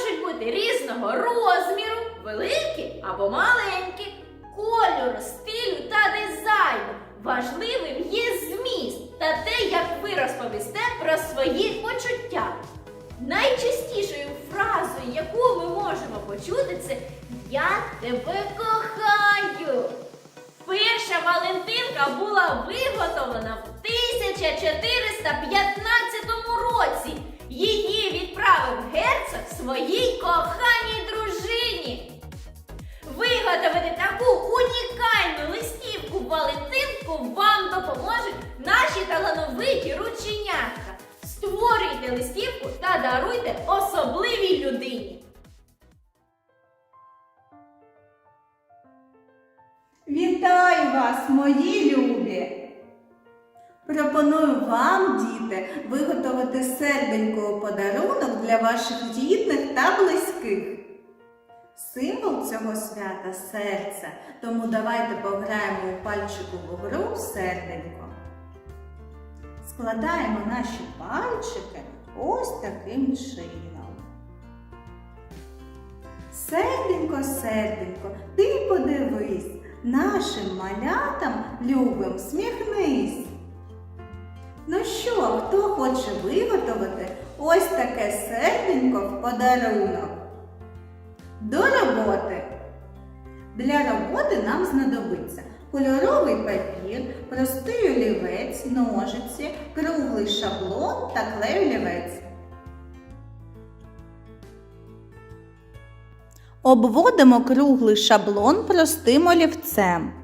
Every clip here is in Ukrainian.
можуть бути різного розміру, великі або маленькі, кольору, стилю та дизайну. Важливим є зміст та те, як ви розповісте про свої почуття. Найчастішою фразою, яку ми можемо почути, це Я тебе кохаю. Перша Валентинка була виготовлена в 1415 році. Її відправив герцог своїй коханій дружині. Виготовити таку унікальну листівку Валентинку вам допоможуть наші талановиті рученятка. Створюйте листівку та даруйте особливій людині. Вітаю вас, мої любі! Пропоную вам, діти, виготовити серденько у подарунок для ваших рідних та близьких. Символ цього свята серце, тому давайте пограємо у пальчикову гру серденько. Складаємо наші пальчики ось таким чином. Серденько, серденько, ти подивись, нашим малятам любим сміхнись. Ну що, хто хоче виготовити ось таке серденько в подарунок? До роботи! Для роботи нам знадобиться кольоровий папір, простий олівець, ножиці, круглий шаблон та клей олівець. Обводимо круглий шаблон простим олівцем.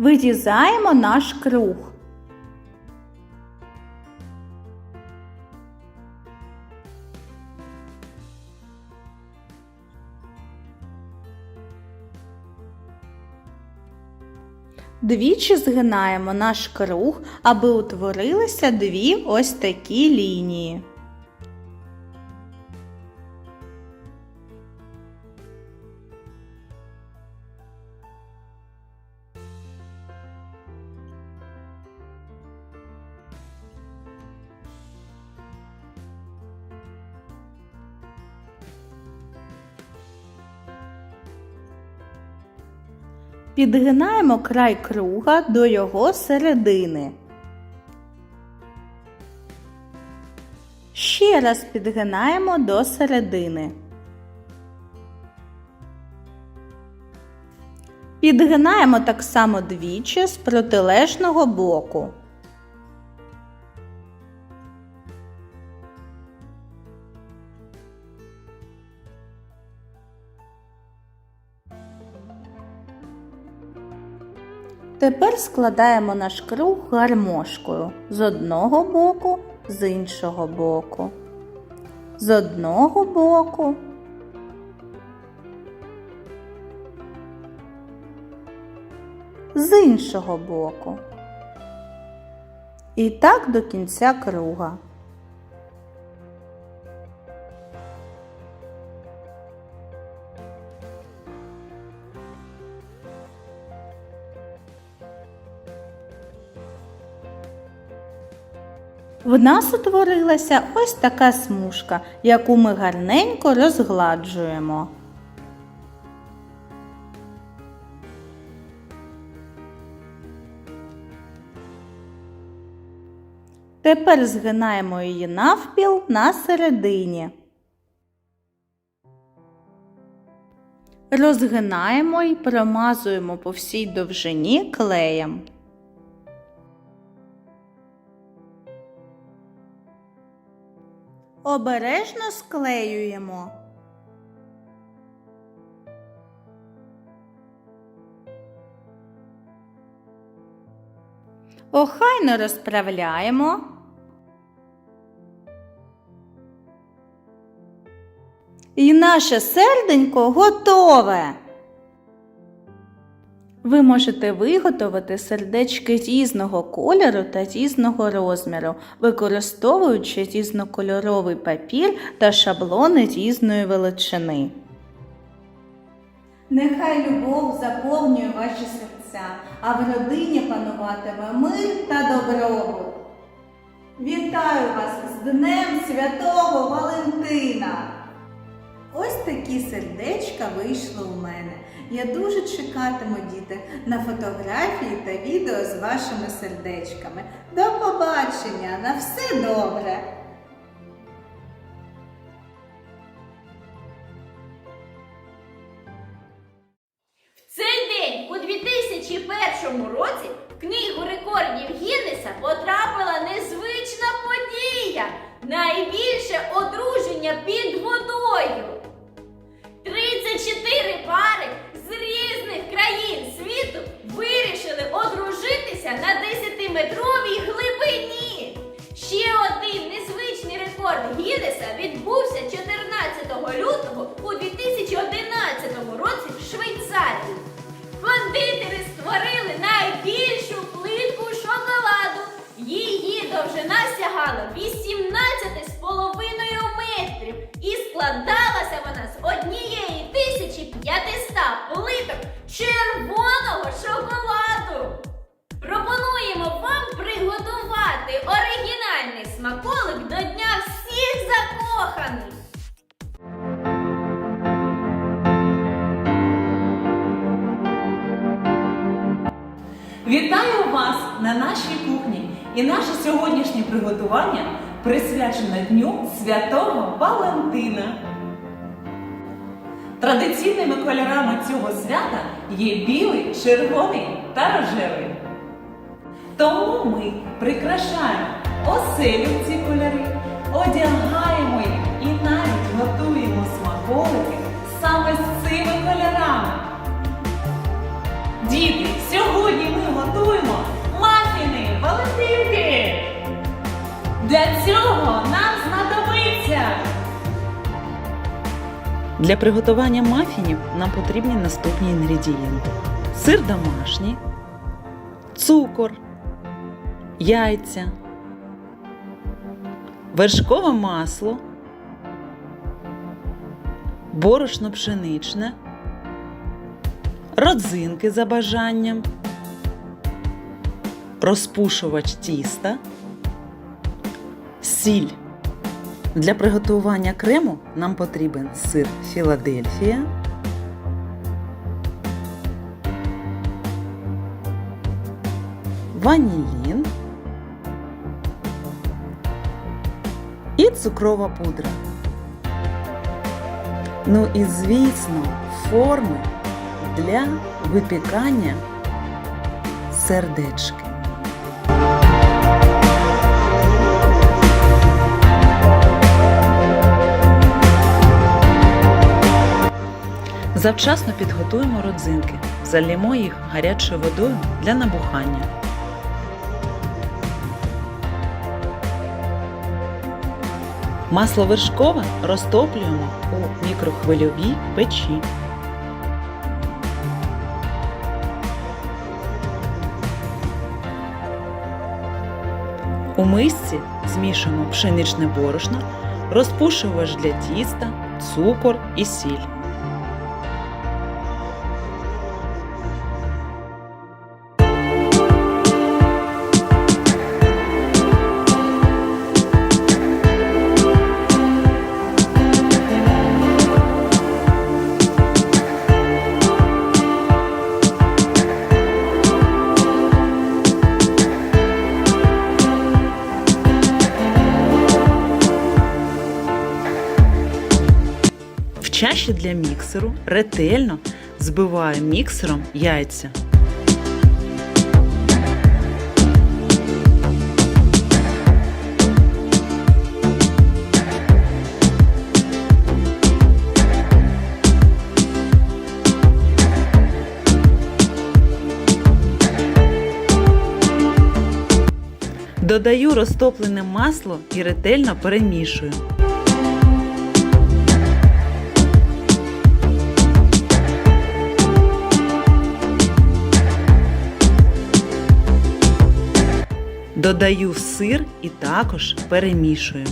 Вирізаємо наш круг. Двічі згинаємо наш круг, аби утворилися дві ось такі лінії. Підгинаємо край круга до його середини. Ще раз підгинаємо до середини. Підгинаємо так само двічі з протилежного боку. Тепер складаємо наш круг гармошкою з одного боку, з іншого боку. З одного боку. З іншого боку. І так до кінця круга. В нас утворилася ось така смужка, яку ми гарненько розгладжуємо. Тепер згинаємо її навпіл на середині. Розгинаємо і промазуємо по всій довжині клеєм. Обережно склеюємо. Охайно розправляємо. І наше серденько готове. Ви можете виготовити сердечки різного кольору та різного розміру, використовуючи різнокольоровий папір та шаблони різної величини. Нехай любов заповнює ваші серця, а в родині пануватиме мир та добробут. Вітаю вас з Днем Святого! Ось такі сердечка вийшло у мене. Я дуже чекатиму, діти, на фотографії та відео з вашими сердечками. До побачення! На все добре! На 10-метровій глибині. Ще один незвичний рекорд Гіннеса відбувся 14 лютого у 2011 році в Швейцарії. Кондитери створили найбільшу плитку шоколаду. Її довжина сягала 18,5 метрів і складалася вона з однієї приготувати оригінальний смаколик до Дня всіх закоханих. Вітаю вас на нашій кухні! І наше сьогоднішнє приготування присвячене Дню Святого Валентина. Традиційними кольорами цього свята є білий, червоний та рожевий. Тому ми прикрашаємо оселю ці кольори, одягаємо їх і навіть готуємо смаколики саме з цими кольорами. Діти, сьогодні ми готуємо мафіни Валентинки. Для цього нам знадобиться. Для приготування мафінів нам потрібні наступні інгредієнти: сир домашній, цукор, яйця, вершкове масло, борошно пшеничне родзинки за бажанням, розпушувач тіста, сіль. Для приготування крему нам потрібен сир Філадельфія, ванілін і цукрова пудра. Ну і звісно, форми для випікання сердечки. Завчасно підготуємо родзинки, залімо їх гарячою водою для набухання. Масло вершкове розтоплюємо у мікрохвильовій печі. У мисці змішуємо пшеничне борошно, розпушувач для тіста, цукор і сіль. Суміші для міксеру ретельно збиваю міксером яйця. Додаю розтоплене масло і ретельно перемішую. Додаю сир і також перемішую.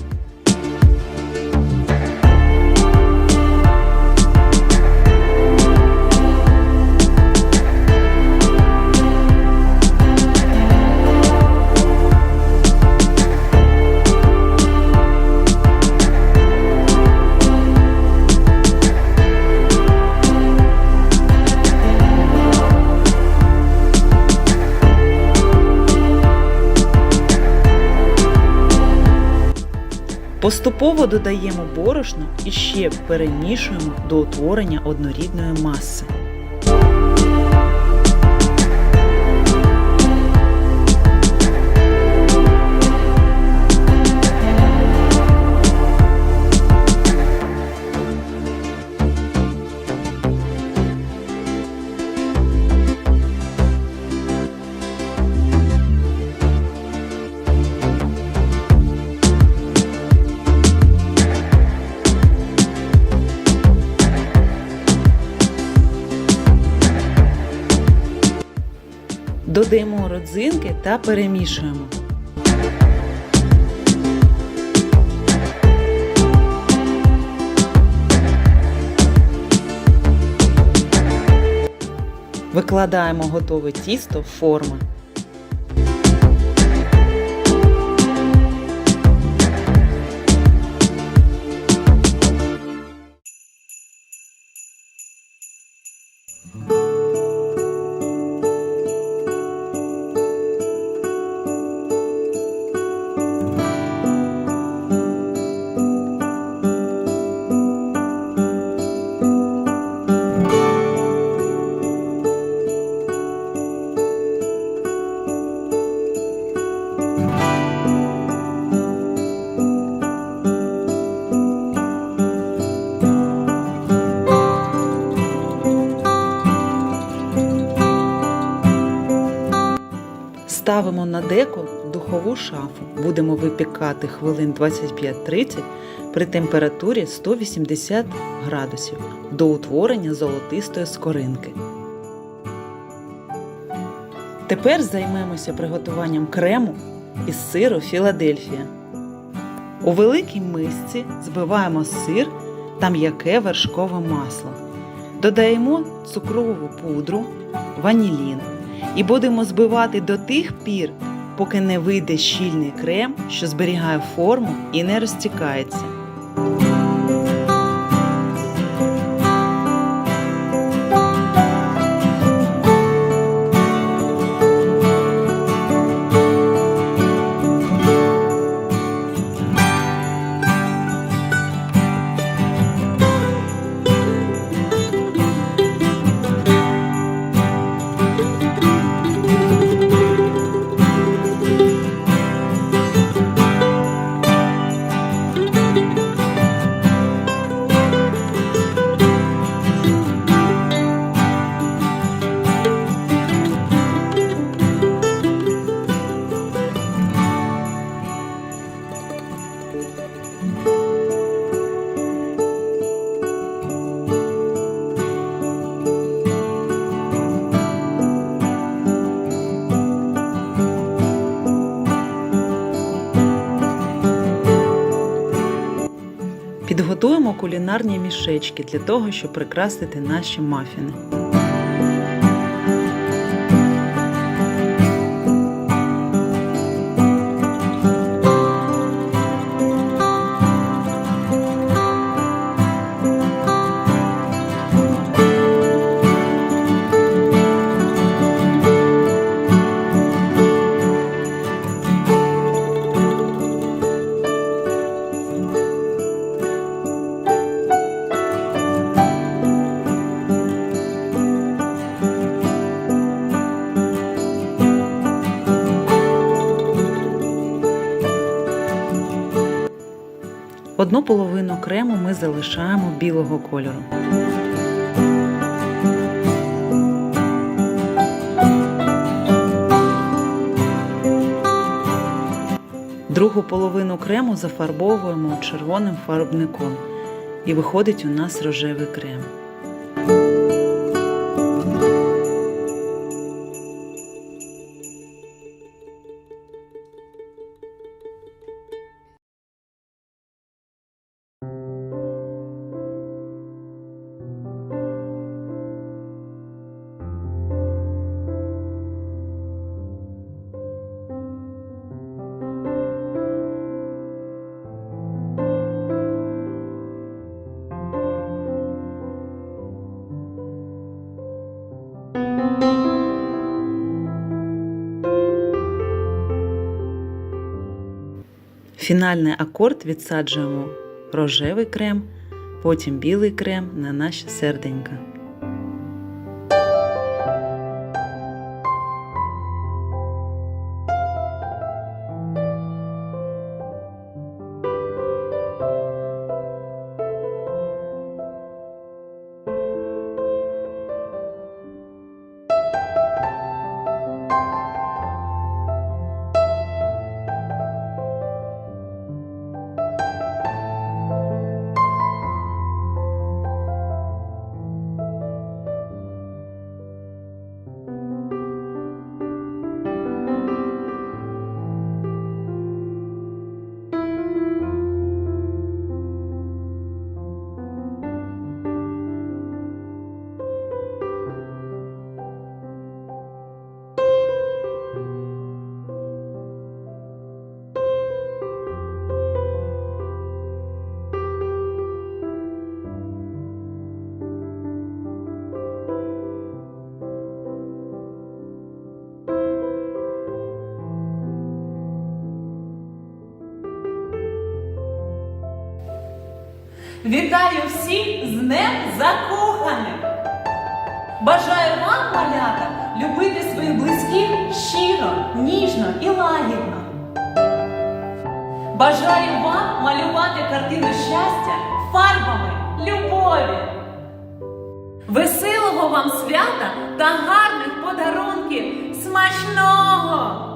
Поступово додаємо борошно і ще перемішуємо до утворення однорідної маси. Додаємо родзинки та перемішуємо. Викладаємо готове тісто в форми. На деко духову шафу. Будемо випікати хвилин 25-30 при температурі 180 градусів до утворення золотистої скоринки. Тепер займемося приготуванням крему із сиру Філадельфія. У великій мисці збиваємо сир та м'яке вершкове масло. Додаємо цукрову пудру, ванілін і будемо збивати до тих пір, поки не вийде щільний крем, що зберігає форму і не розтікається. Кулінарні мішечки для того, щоб прикрасити наші мафіни. Половину крему ми залишаємо білого кольору. Другу половину крему зафарбовуємо червоним фарбником. І виходить у нас рожевий крем. Фінальний акорд відсаджуємо рожевий крем, потім білий крем на наші серденька. Вітаю всіх з Днем Закоханих! Бажаю вам, малята, любити своїх близьких щиро, ніжно і лагідно. Бажаю вам малювати картину щастя фарбами любові. Веселого вам свята та гарних подарунків! Смачного!